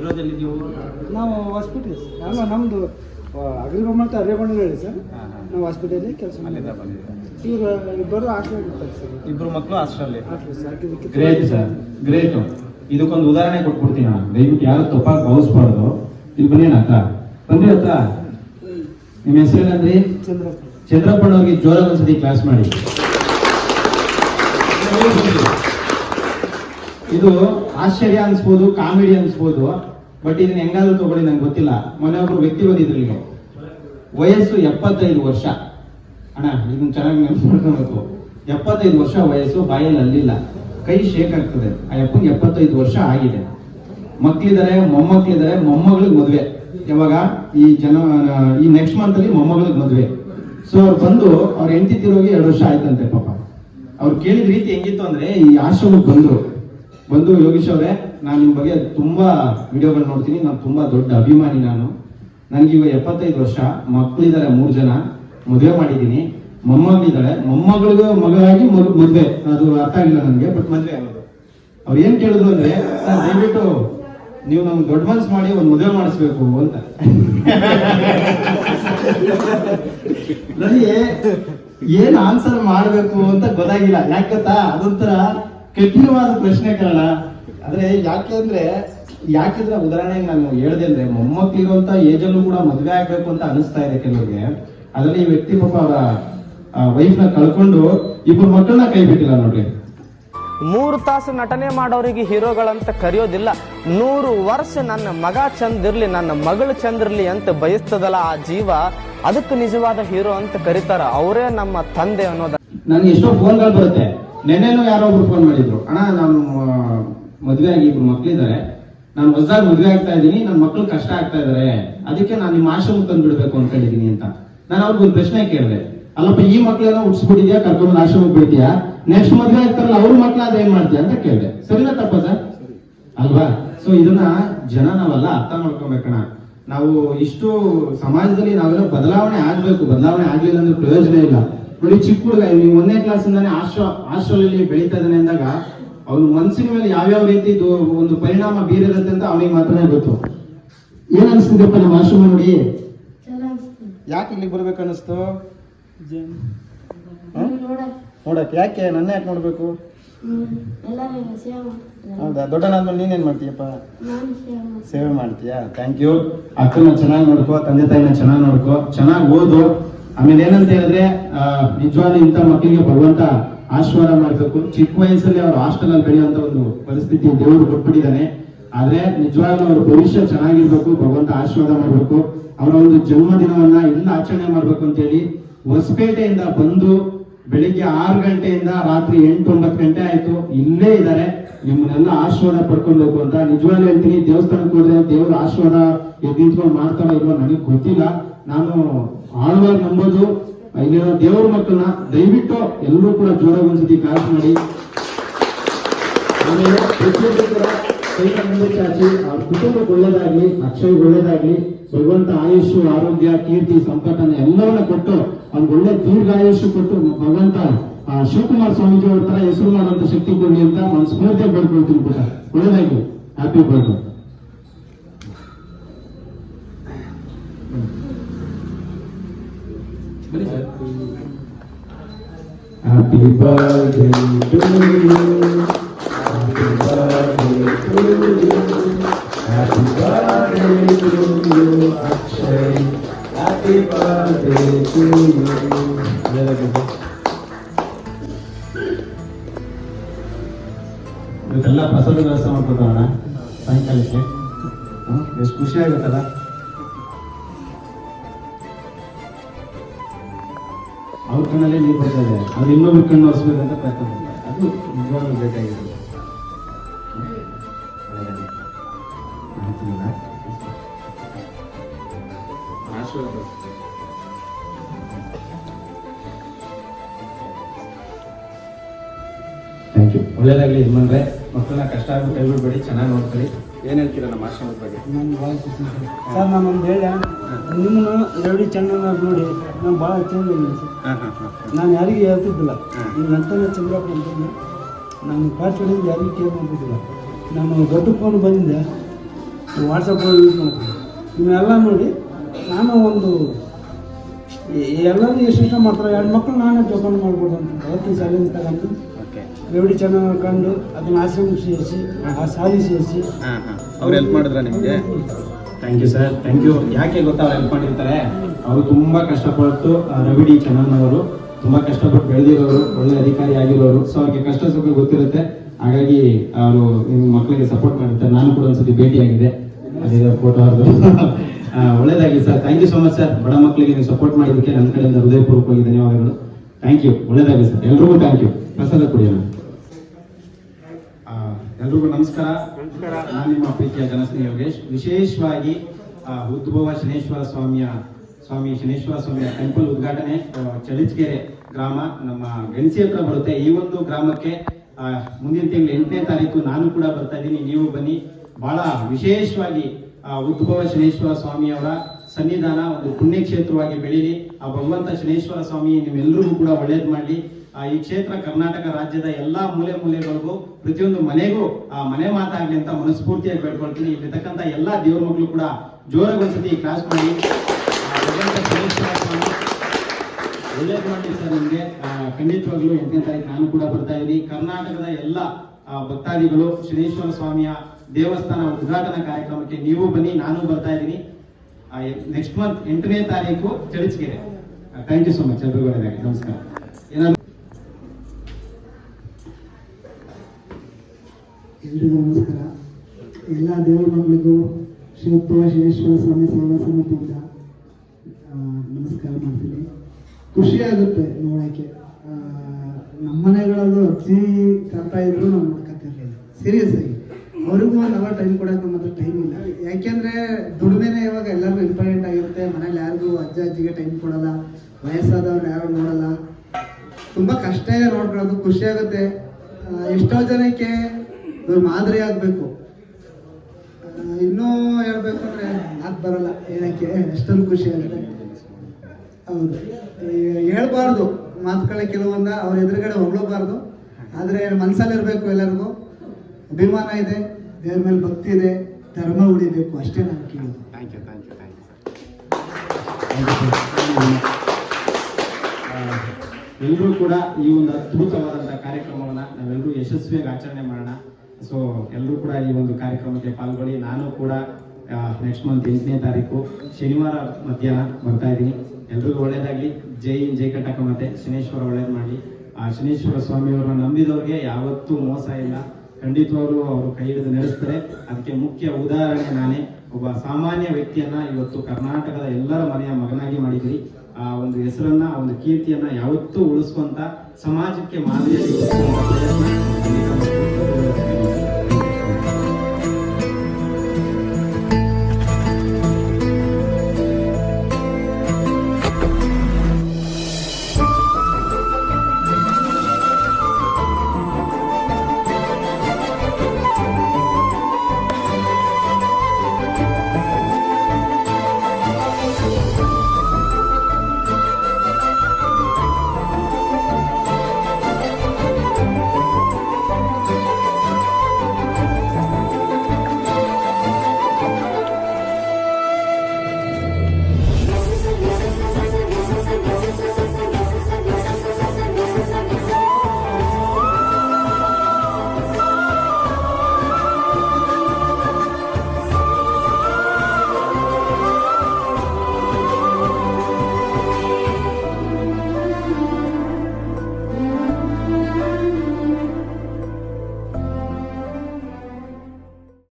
ಇರೋದಲ್ಲಿ ನೀವು ನಾವು ಹಾಸ್ಪಿಟಲ್ ಅಲ್ಲ ನಮ್ಮದು ಅಗ್ರಿಗೌರ್ಮೆಂಟ್ ಅಂತ ಅರೇಗೊಂಡ ಹೇಳಿ ಸರ್. ನಾವು ಹಾಸ್ಪಿಟಲಲ್ಲಿ ಕೆಲಸ ಅಲ್ಲಿಂದ ಇವರು ಇಬ್ಬರು ಹಾಸ್ಟೆಲ್ ಇರ್ತಾರೆ ಸರ್. ಇಬ್ಬರು ಮಕ್ಕಳು hostel hostel sir. Great sir great ಇದಕ್ಕೊಂದು ಉದಾಹರಣೆ ಕೊಟ್ಬಿಡ್ತೀನಿ ನಾನು. ದಯವಿಟ್ಟು ಯಾರು ತಪ್ಪಾಗಿ ಭಾವಿಸ್ಬಾರ್ದು. ಇಲ್ಲಿ ಬನ್ನಿ ಅಕ್ಕ ಬನ್ನಿ ಅಕ್ಕ ನಿಮ್ಮ ಹೆಸರೇನಂದ್ರಿ ಚಂದ್ರಪ್ಪ. ಚಂದ್ರಪ್ಪನವ್ರಿಗೆ ಜೋರಾಗಿ ಒಂದ್ಸತಿ ಕ್ಲಾಸ್ ಮಾಡಿ. ಇದು ಆಶ್ಚರ್ಯ ಅನ್ಸ್ಬೋದು, ಕಾಮಿಡಿ ಅನ್ಸ್ಬೋದು, ಬಟ್ ಇದನ್ನ ಹೆಂಗಾದ್ರೂ ತಗೊಳ್ಳಿ, ನಂಗೆ ಗೊತ್ತಿಲ್ಲ. ಮೊನ್ನೆ ಒಬ್ರು ವ್ಯಕ್ತಿ ಬಂದಿದ್ರು ಇಲ್ಲಿಗೆ ವಯಸ್ಸು ಎಪ್ಪತ್ತೈದು ವರ್ಷ. ಅಣ್ಣ, ಇದನ್ನ ಚೆನ್ನಾಗಿ ಮಾಡ್ಕೊಬೇಕು. ಎಪ್ಪತ್ತೈದು ವರ್ಷ ವಯಸ್ಸು, ಬಾಯಲ್ಲಿ ಅಲ್ಲಿಲ್ಲ. ಕೈ ಶೇಕ್ ಆಗ್ತದೆ. ಆ ಅಪ್ಪನಿಗೆ ಎಪ್ಪತ್ತೈದು ವರ್ಷ ಆಗಿದೆ. ಮಕ್ಕಳಿದ್ದಾರೆ ಮೊಮ್ಮಕ್ಳಿದಾರೆ, ಮೊಮ್ಮಗಳಿಗೆ ಮದುವೆ. ಯಾವಾಗ? ಈ ಜನ, ಈ ನೆಕ್ಸ್ಟ್ ಮಂತ್ ಅಲ್ಲಿ ಮೊಮ್ಮಗಳಿಗೆ ಮದುವೆ. ಸೊ ಅವ್ರು ಬಂದು, ಅವ್ರ ಹೆಂಡತಿ ತಿರೋಗಿ ಎರಡು ವರ್ಷ ಆಯ್ತಂತೆ ಪಾಪ. ಅವ್ರು ಕೇಳಿದ ರೀತಿ ಹೆಂಗಿತ್ತು ಅಂದ್ರೆ, ಈ ಆಶ್ರಮಕ್ಕೆ ಬಂದ್ರು. ಬಂದು ಯೋಗೀಶ್ ಅವರೇ, ನಾನು ನಿಮ್ಮ ಬಗ್ಗೆ ತುಂಬಾ ವಿಡಿಯೋಗಳು ನೋಡ್ತೀನಿ. ನಾನು ತುಂಬಾ ದೊಡ್ಡ ಅಭಿಮಾನಿ ನಾನು. ನನಗೆ ಇವಾಗ ಎಪ್ಪತ್ತೈದು ವರ್ಷ. ಮಕ್ಕಳಿದ್ದಾರೆ ಮೂರು ಜನ. ಮದುವೆ ಮಾಡಿದ್ದೀನಿ. ಮೊಮ್ಮಗಳಿದ್ದಾಳೆ ಮೊಮ್ಮಗಳಿಗೂ ಮಗಳಾಗಿ ಮದುವೆ. ಅದು ಅರ್ಥ ಆಗಿಲ್ಲ ನನಗೆ ಬಟ್ ಮದುವೆ ಆಗೋದು ಅವ್ರು ಏನ್ ಕೇಳಿದ್ರು ಅಂದ್ರೆ, ಸರ್, ದಯವಿಟ್ಟು ನೀವು ನಮ್ಗೆ ದೊಡ್ಡ ಮನ್ಸ್ ಮಾಡಿ ಒಂದು ಮದುವೆ ಮಾಡಿಸ್ಬೇಕು ಅಂತ. ನನಗೆ ಏನ್ ಆನ್ಸರ್ ಮಾಡ್ಬೇಕು ಅಂತ ಗೊತ್ತಾಗಿಲ್ಲ. ಯಾಕಂತ ಅದೊಂಥರ ಕಠಿಣವಾದ ಪ್ರಶ್ನೆ ಕಾರಣ ಅಂದ್ರೆ ಯಾಕೆ ಅಂದ್ರೆ ಯಾಕಿದ್ರೆ ಉದಾಹರಣೆಗೆ ನಾನು ಹೇಳ್ದೆ ಅಂದ್ರೆ ಮೊಮ್ಮಕ್ಕಳಿರುವಂತ ಏಜ್ ಅಲ್ಲೂ ಕೂಡ ಮದ್ವೆ ಆಗ್ಬೇಕು ಅಂತ ಅನಿಸ್ತಾ ಇದೆ ಕೆಲವರಿಗೆ. ಅದ್ರಲ್ಲಿ ಈ ವ್ಯಕ್ತಿ ಪಾಪ ಅವರ ವೈಫ್ನ ಕಳ್ಕೊಂಡು ಇಬ್ಬರು ಮಕ್ಕಳನ್ನ ಕೈ ಬಿಟ್ಟಿಲ್ಲ ನೋಡ್ರಿ. ಮೂರು ತಾಸು ನಟನೆ ಮಾಡೋರಿಗೆ ಹೀರೋಗಳಂತ ಕರೆಯೋದಿಲ್ಲ. ನೂರು ವರ್ಷ ನನ್ನ ಮಗ ಇರ್ಲಿ ನನ್ನ ಮಗಳು ಚಂದಿರ್ಲಿ ಅಂತ ಬಯಸ್ತದಲ್ಲ ಆ ಜೀವ. ಅದಕ್ಕೆ ನಿಜವಾದ ಹೀರೋ ಅಂತ ಕರೀತಾರ ಅವರೇ ನಮ್ಮ ತಂದೆ ಅನ್ನೋದ ನನ್ಗೆ ಎಷ್ಟೋ ಫೋನ್ಗಳು ಬರುತ್ತೆ. ನೆನ್ನೆನೂ ಯಾರೋ ಒಬ್ರು ಫೋನ್ ಮಾಡಿದ್ರು. ಅಣ್ಣ, ನಾನು ಮದುವೆ ಆಗಿ ಇಬ್ರು ಮಕ್ಳಿದ್ದಾರೆ ನಾನು ಹೊಸದಾಗಿ ಮದ್ವೆ ಆಗ್ತಾ ಇದ್ದೀನಿ ನನ್ನ ಮಕ್ಳು ಕಷ್ಟ ಆಗ್ತಾ ಇದಾರೆ. ಅದಕ್ಕೆ ನಾನು ನಿಮ್ಮ ಆಶ್ರಮ ತಂದ್ಬಿಡ್ಬೇಕು ಅನ್ಕೊಂಡಿದ್ದೀನಿ ಅಂತ. ನಾನು ಅವ್ರಿಗೆ ಒಂದು ಪ್ರಶ್ನೆ ಕೇಳಿದೆ. ಅಲ್ಲಪ್ಪ, ಈ ಮಕ್ಳೆಲ್ಲ ಉಡ್ಸ್ಬಿಟ್ಟಿದ್ಯಾ ಕರ್ಕೊಂಡು ಆಶ್ರಮಕ್ಕೆ ಬಿಡ್ತೀಯಾ? ನೆಕ್ಸ್ಟ್ ಮದ್ವೆ ಆಗ್ತಾರಲ್ಲ, ಅವ್ರ ಮಕ್ಳಾದ ಏನ್ ಮಾಡ್ತೀಯ ಅಂತ ಕೇಳಿದೆ. ಸರಿನಾ ತಪ್ಪ ಸರ್? ಅಲ್ವಾ? ಸೊ ಇದನ್ನ ಜನ ನಾವೆಲ್ಲ ಅರ್ಥ ಮಾಡ್ಕೊಬೇಕಣ ನಾವು ಇಷ್ಟು ಸಮಾಜದಲ್ಲಿ ನಾವೆಲ್ಲ ಬದಲಾವಣೆ ಆಗ್ಬೇಕು. ಬದಲಾವಣೆ ಆಗ್ಲಿಲ್ಲ ಅಂದ್ರೆ ಪ್ರಯೋಜನ ಇಲ್ಲ. ನೋಡಿ ಚಿಕ್ಕ ಹುಡುಗ ಇವ್ನಿಗೆ ಒಂದನೇ ಕ್ಲಾಸ್ ಇಂದಾನೆ ಆಶ್ರ ಆಶ್ರಮದಲ್ಲಿ ಬೆಳೀತಾ ಇದ್ದಾನೆ ಅಂದಾಗ ಅವ್ನ ಮನಸ್ಸಿನ ಮೇಲೆ ಯಾವ್ಯಾವ ರೀತಿ ಒಂದು ಪರಿಣಾಮ ಬೀರಿರುತ್ತೆ ಅಂತ ಅವನಿಗೆ ಮಾತ್ರನೇ ಗೊತ್ತು. ಏನ್ ಅನ್ಸ್ತಿದೆಪ್ಪ ನಮ್ಮ ಆಶ್ರಮ ನೋಡಿ? ಯಾಕೆ ಇಲ್ಲಿಗೆ ಬರ್ಬೇಕು ಅನಿಸ್ತು ನೋಡಕ್ ಯಾಕೆ? ನನ್ನ ಯಾಕೆ ನೋಡ್ಬೇಕು? ಹೌದಾ? ದೊಡ್ಡನಾದ್ಮೇಲೆ ನೀನೇನ್ ಮಾಡ್ತೀಯಪ್ಪ? ನಾನು ಸೇವೆ ಮಾಡ್ತೀನಿ. ಸೇವೆ ಮಾಡ್ತೀಯಾ? ಥ್ಯಾಂಕ್ ಯು ಅಕ್ಕನ ಚೆನ್ನಾಗಿ ನೋಡ್ಕೋ ತಂದೆ ತಾಯಿನ ಚೆನ್ನಾಗಿ ನೋಡ್ಕೋ. ಚೆನ್ನಾಗಿ ಓದು. ಆಮೇಲೆ ಏನಂತ ಹೇಳಿದ್ರೆ ನಿಜವಾಗಿ ಇಂಥ ಮಕ್ಕಳಿಗೆ ಭಗವಂತ ಆಶೀರ್ವಾದ ಮಾಡಬೇಕು. ಚಿಕ್ಕ ವಯಸ್ಸಲ್ಲಿ ಅವರು ಹಾಸ್ಟೆಲ್ ಅಲ್ಲಿ ಬೆಳೆಯುವಂತ ಒಂದು ಪರಿಸ್ಥಿತಿ ದೇವರು ಕೊಟ್ಬಿಟ್ಟಿದ್ದಾನೆ. ಆದ್ರೆ ನಿಜವಾಗ್ಲೂ ಅವ್ರ ಭವಿಷ್ಯ ಚೆನ್ನಾಗಿರ್ಬೇಕು, ಭಗವಂತ ಆಶೀರ್ವಾದ ಮಾಡ್ಬೇಕು. ಅವರ ಒಂದು ಜನ್ಮದಿನವನ್ನ ಎಲ್ಲ ಆಚರಣೆ ಮಾಡ್ಬೇಕು ಅಂತ ಹೇಳಿ ಹೊಸಪೇಟೆಯಿಂದ ಬಂದು ಬೆಳಿಗ್ಗೆ ಆರು ಗಂಟೆಯಿಂದ ರಾತ್ರಿ ಎಂಟು ಒಂಬತ್ತು ಗಂಟೆ ಆಯ್ತು. ಇಲ್ಲೇ ಇದ್ದಾರೆ. ನಿಮ್ಮನ್ನೆಲ್ಲ ಆಶೀರ್ವಾದ ಪಡ್ಕೊಂಡು ಅಂತ ನಿಜವಾಗ್ಲೂ ಹೇಳ್ತೀನಿ. ದೇವಸ್ಥಾನಕ್ಕೆ ಹೋದ್ರೆ ದೇವರ ಆಶೀರ್ವಾದ ಎದ್ದು ಮಾಡ್ತಾರ ಇಲ್ವ ನನಗೆ ಗೊತ್ತಿಲ್ಲ. ನಾನು ಆಳವಾಗಿ ನಂಬೋದು. ಇಲ್ಲಿರೋ ದೇವ್ರ ಮಕ್ಕಳನ್ನ ದಯವಿಟ್ಟು ಎಲ್ಲರೂ ಕೂಡ ಜೋರಾಗಿ ಒಂದ್ಸತಿ ಕಾಸ್ ಮಾಡಿ. ಆಮೇಲೆ ಪ್ರತಿಯೊಬ್ಬರು ಚಾಚಿ, ಅವ್ರ ಕುಟುಂಬಕ್ಕೆ ಒಳ್ಳೇದಾಗ್ಲಿ, ಅಕ್ಷಯ್ ಒಳ್ಳೇದಾಗ್ಲಿ, ಭಗವಂತ ಆಯುಷು, ಆರೋಗ್ಯ, ಕೀರ್ತಿ, ಸಂಪತ್ತನ್ನ ಎಲ್ಲವನ್ನ ಕೊಟ್ಟು ಅವ್ರಿಗೆ ಒಳ್ಳೆ ದೀರ್ಘಾಯುಷು ಕೊಟ್ಟು ಭಗವಂತ ಶಿವಕುಮಾರ್ ಸ್ವಾಮೀಜಿ ಅವ್ರ ತರ ಹೆಸರು ಮಾಡುವಂತ ಶಕ್ತಿ ಕೊಡಿ ಅಂತ ಮನಸ್ಫೂರ್ತಿಯಾಗಿ ಬರ್ಕೊಳ್ತೀನಿ ಕೂಡ ಒಳ್ಳೇದಾಗ್ಲಿ. ಹ್ಯಾಪಿ ಬರ್ಡೇ ಇವತ್ತೆಲ್ಲ ಪ್ರಸಾದ ವ್ಯವಸ್ಥೆ ಮಾಡ್ಕೊತಾವಣ ಸಾಯಂಕಾಲಕ್ಕೆ ಹ್ಮ್? ಎಷ್ಟು ಖುಷಿ ಆಗುತ್ತಲ್ಲ ಅವ್ರ ಕಣ್ಣಲ್ಲಿ ನೀರು ಬರ್ತಾ ಇದೆ. ಅದು ಇನ್ನೊಬ್ರು ಕಣ್ಣು ಒರೆಸ್ಬೇಕಂತ ಪ್ರಯತ್ನ ಮಾಡ್ತಾರೆ. ಅದು ನಿಜವಾಗ್ಲೂ ಬೇಕಾಗಿದೆ? ಒಳ್ಳೆದಾಗ್ಲಿ. ಯು ಯಜಮಾನ್ರೆ. ಮಕ್ಕಳನ್ನ ಕಷ್ಟ ಆಗಿ ಕೈ ಬಿಡ್ಬೇಡಿ. ಚೆನ್ನಾಗಿ ನೋಡ್ಕೊಳ್ಳಿ. ಏನ್ ಹೇಳ್ತೀರಾ ನಮ್ಮ ಆಶ್ರಮದ ಬಗ್ಗೆ? ನಾನು ಭಾಳ ಖುಷಿ. ಸರ್ ಸರ್ ನಾನು ಒಂದು ಹೇಳ ನಿಮ್ಮನ್ನು ಎರಡು ಚೆನ್ನಾಗಿ ನೋಡಿ ನಾನು ಭಾಳ ಚೇಂಜ್ ಆಗಿದ್ದೀನಿ ಸರ್. ನಾನು ಯಾರಿಗೂ ಹೇಳ್ತಿದ್ದಿಲ್ಲ. ನಿಮ್ಮ ನಂತರ ಚಂದ್ರಪ್ಪ ಅಂತಂದು ನಾನು ಪಾಸ್ ಹೊಡಿದ್ದು ಯಾರಿಗೂ ಕೇರ್ ಮಾಡ್ತಿದ್ದಿಲ್ಲ. ನಾನು ದೊಡ್ಡ ಫೋನ್ ಬಂದಿದ್ದೆ ವಾಟ್ಸಪ್ ಯೂಸ್ ಮಾಡ್ತೀನಿ. ಇವನ್ನೆಲ್ಲ ನೋಡಿ ನಾನು ಒಂದು ಎಲ್ಲರೂ ಇಷ್ಟ ಮಾಡ್ತಾರೆ? ಎರಡು ಮಕ್ಕಳು ನಾನೇ ಜೋಪಾನ ಮಾಡ್ಬೋದು ಅಂತ. ಅವತ್ತಿನ ಚಾಲೆಂಜ್ ತಗೊಂಡು ರೆವಡಿ ಚೆನ್ನಾಗಿ ಕಂಡು ಅದನ್ನ ಆಶ್ರಮ ಸೇರಿಸಿ ಆ ಸಾಲಿ ಸೇರಿಸಿ ಹಾಂ ಹಾಂ. ಅವ್ರು ಹೆಲ್ಪ್ ಮಾಡಿದ್ರ ನಿಮಗೆ? Thank you sir thank you ಯಾಕೆ ಗೊತ್ತಾ ಅವ್ರು ಹೆಲ್ಪ್ ಮಾಡಿರ್ತಾರೆ? ಅವರು ತುಂಬಾ ಕಷ್ಟಪಟ್ಟು ಆ, ರವಿಡಿ ಅವರು ತುಂಬಾ ಕಷ್ಟಪಟ್ಟು ಬೆಳೆದಿರೋರು ಒಳ್ಳೆ ಅಧಿಕಾರಿ ಆಗಿರೋರು. ಸೊ ಅವ್ರಿಗೆ ಕಷ್ಟ ಸುಖ ಗೊತ್ತಿರುತ್ತೆ. ಹಾಗಾಗಿ ಅವರು ನಿಮ್ಮ ಮಕ್ಕಳಿಗೆ ಸಪೋರ್ಟ್ ಮಾಡಿರ್ತಾರೆ ನಾನು ಕೂಡ ಒಂದ್ಸತಿ ಭೇಟಿಯಾಗಿದೆ. ಅದೇ ಫೋಟೋ ಅವ್ರದ್ದು ಆ, ಒಳ್ಳೇದಾಗಿ sir thank you so much sir ಬಡ ಮಕ್ಕಳಿಗೆ ನೀವು ಸಪೋರ್ಟ್ ಮಾಡಿದ್ದಕ್ಕೆ ನನ್ನ ಕಡೆಯಿಂದ ಹೃದಯಪೂರ್ವಕವಾಗಿ ಧನ್ಯವಾದಗಳು. ಥ್ಯಾಂಕ್ ಯು ಒಳ್ಳೇದಾಗಿ ಸರ್. ಎಲ್ರಿಗೂ ಥ್ಯಾಂಕ್ ಯು ಪ್ರಸಾದ ಕೊಡಿ ಆ, ಎಲ್ರಿಗೂ ನಮಸ್ಕಾರ. ನಾನು ನಿಮ್ಮ ಪ್ರೀತಿಯ ಜನಸ್ನೇಹಿ ಯೋಗೇಶ್. ವಿಶೇಷವಾಗಿ ಆ, ಉದ್ಭವ ಶನೇಶ್ವರ ಸ್ವಾಮಿಯ ಸ್ವಾಮಿ ಶನೇಶ್ವರ ಸ್ವಾಮಿಯ ಟೆಂಪಲ್ ಉದ್ಘಾಟನೆ ಚಳಿಚ್ಕೆರೆ ಗ್ರಾಮ ನಮ್ಮ ಗಣಸಿ ಹತ್ರ ಬರುತ್ತೆ. ಈ ಒಂದು ಗ್ರಾಮಕ್ಕೆ ಮುಂದಿನ ತಿಂಗಳು ಎಂಟನೇ ತಾರೀಕು ನಾನು ಕೂಡ ಬರ್ತಾ ಇದ್ದೀನಿ. ನೀವು ಬನ್ನಿ. ಬಹಳ ವಿಶೇಷವಾಗಿ ಆ, ಉದ್ಭವ ಶನೇಶ್ವರ ಸ್ವಾಮಿಯವರ ಸನ್ನಿಧಾನ, ಒಂದು ಪುಣ್ಯಕ್ಷೇತ್ರವಾಗಿ ಬೆಳೀಲಿ ಆ ಭಗವಂತ ಶನೇಶ್ವರ ಸ್ವಾಮಿ ನಿಮ್ಮೆಲ್ಲರಿಗೂ ಕೂಡ ಒಳ್ಳೇದು ಮಾಡಲಿ. ಆ, ಈ ಕ್ಷೇತ್ರ ಕರ್ನಾಟಕ ರಾಜ್ಯದ ಎಲ್ಲಾ ಮೂಲೆ ಮೂಲೆಗಳಿಗೂ, ಪ್ರತಿಯೊಂದು ಮನೆಗೂ ಆ ಮನೆ ಮಾತಾಗ್ಲಿ ಅಂತ ಮನಸ್ಫೂರ್ತಿಯಾಗಿ ಬೇಡ್ಕೊಳ್ತೀನಿ. ಇಲ್ಲಿರ್ತಕ್ಕಂಥ ಎಲ್ಲಾ ದೇವ್ರ ಮಕ್ಕಳು ಕೂಡ ಜೋರಾಗಿ ಒಂದ್ಸತಿ ಕ್ಲಾಸ್ ಮಾಡಿ ಒಳ್ಳೇದು ಮಾಡಿ ಸರ್ ನಿಮಗೆ. ಖಂಡಿತವಾಗ್ಲೂ ಎಂಟನೇ ತಾರೀಕು ನಾನು ಕೂಡ ಬರ್ತಾ ಇದ್ದೀನಿ. ಕರ್ನಾಟಕದ ಎಲ್ಲ ಭಕ್ತಾದಿಗಳು, ಶನೇಶ್ವರ ಸ್ವಾಮಿಯ ದೇವಸ್ಥಾನ ಉದ್ಘಾಟನಾ ಕಾರ್ಯಕ್ರಮಕ್ಕೆ ನೀವು ಬನ್ನಿ, ನಾನು ಬರ್ತಾ ಇದ್ದೀನಿ. ನೆಕ್ಸ್ಟ್ ಮಂತ್ ಎಂಟನೇ ತಾರೀಕು Chalichagere thank you so much ಎಲ್ರಿಗೂ ನಮಸ್ಕಾರ. ಎಲ್ರಿಗೂ ನಮಸ್ಕಾರ. ಎಲ್ಲ ದೇವರ ಮಕ್ಕಳಿಗೂ ಶನೇಶ್ವರ ಸ್ವಾಮಿ ಸೇವಾ ಸಮಿತಿಯಿಂದ ನಮಸ್ಕಾರ ಮಾಡ್ತೀನಿ. ಖುಷಿ ಆಗುತ್ತೆ ನೋಡೋಕ್ಕೆ ನಮ್ಮ ಮನೆಗಳಲ್ಲೂ ಅಜ್ಜಿ ಕರ್ತಾ ಇದ್ರು ನಾವು ನೋಡ್ಕೊತಿರ್ಲಿಲ್ಲ ಸೀರಿಯಸ್ ಆಗಿ. ಅವ್ರಿಗೂ ಒಂದು ಅವರ್ ಟೈಮ್ ಕೊಡೋಕೆ ನಮ್ಮ ಹತ್ರ ಟೈಮ್ ಇಲ್ಲ. ಯಾಕೆಂದ್ರೆ ದುಡಿಮೆನೆ ಇವಾಗ ಎಲ್ಲರಿಗೂ ಇಂಪಾರ್ಟೆಂಟ್ ಆಗಿರುತ್ತೆ. ಮನೇಲಿ ಯಾರಿಗೂ ಅಜ್ಜ ಅಜ್ಜಿಗೆ ಟೈಮ್ ಕೊಡಲ್ಲ. ವಯಸ್ಸಾದವ್ರು ಯಾರು ನೋಡಲ್ಲ. ತುಂಬಾ ಕಷ್ಟ ಇದೆ ನೋಡ್ಕೊಳ್ಳೋದು. ಖುಷಿ ಆಗುತ್ತೆ. ಎಷ್ಟೋ ಜನಕ್ಕೆ ಇವ್ರು ಮಾದರಿ ಆಗಬೇಕು. ಇನ್ನೂ ಹೇಳ್ಬೇಕು ಅಂದ್ರೆ ಮಾತು ಬರಲ್ಲ ಏನಕ್ಕೆ ಎಷ್ಟೊಂದು ಖುಷಿ ಆಗುತ್ತೆ. ಹೌದು. ಹೇಳಬಾರ್ದು ಹೇಳ್ಬಾರ್ದು. ಮಾತುಗಳ ಕೆಲವೊಂದ ಅವ್ರ ಎದುರುಗಡೆ ಹೊಗಳಬಾರ್ದು. ಆದರೆ ಮನಸ್ಸಲ್ಲಿರಬೇಕು ಎಲ್ಲರಿಗೂ. ಅಭಿಮಾನ ಇದೆ. ದೇವ್ರ ಮೇಲೆ ಭಕ್ತಿ ಇದೆ ಧರ್ಮ ಉಳಿಬೇಕು ಅಷ್ಟೇ ನಾನು ಕೇಳೋದು thank you thank you thank you ಎಲ್ಲರೂ ಕೂಡ ಈ ಒಂದು ಅದ್ಭುತವಾದಂತಹ ಕಾರ್ಯಕ್ರಮವನ್ನ ನಾವೆಲ್ಲರೂ ಯಶಸ್ವಿಯಾಗಿ ಆಚರಣೆ ಮಾಡೋಣ. ಸೊ ಎಲ್ಲರೂ ಕೂಡ ಈ ಒಂದು ಕಾರ್ಯಕ್ರಮಕ್ಕೆ ಪಾಲ್ಗೊಳ್ಳಿ. ನಾನು ಕೂಡ ನೆಕ್ಸ್ಟ್ ಮಂತ್ ಎಂಟನೇ ತಾರೀಕು ಶನಿವಾರ ಮಧ್ಯಾಹ್ನ ಬರ್ತಾ ಇದ್ದೀನಿ. ಎಲ್ರಿಗೂ ಒಳ್ಳೇದಾಗ್ಲಿ. ಜೈ ಇನ್ ಜೈ ಕಟಕ ಮತ್ತೆ ಶನೇಶ್ವರ ಒಳ್ಳೇದು ಮಾಡಿ ಆ ಶನೇಶ್ವರ ಸ್ವಾಮಿಯವರನ್ನ ನಂಬಿದವ್ರಿಗೆ ಯಾವತ್ತೂ ಮೋಸ ಇಲ್ಲ. ಖಂಡಿತವಾಗ್ಲೂ ಅವರು ಕೈ ಹಿಡಿದು ನಡೆಸ್ತಾರೆ. ಅದಕ್ಕೆ ಮುಖ್ಯ ಉದಾಹರಣೆ ನಾನೇ. ಒಬ್ಬ ಸಾಮಾನ್ಯ ವ್ಯಕ್ತಿಯನ್ನ ಇವತ್ತು ಕರ್ನಾಟಕದ ಎಲ್ಲರ ಮನೆಯ ಮಗನಾಗಿ ಮಾಡಿದ್ರಿ ಆ ಒಂದು ಹೆಸರನ್ನ, ಆ ಒಂದು ಕೀರ್ತಿಯನ್ನ ಯಾವತ್ತೂ ಉಳಿಸುವಂತ ಸಮಾಜಕ್ಕೆ ಮಾದರಿಯಾಗಿ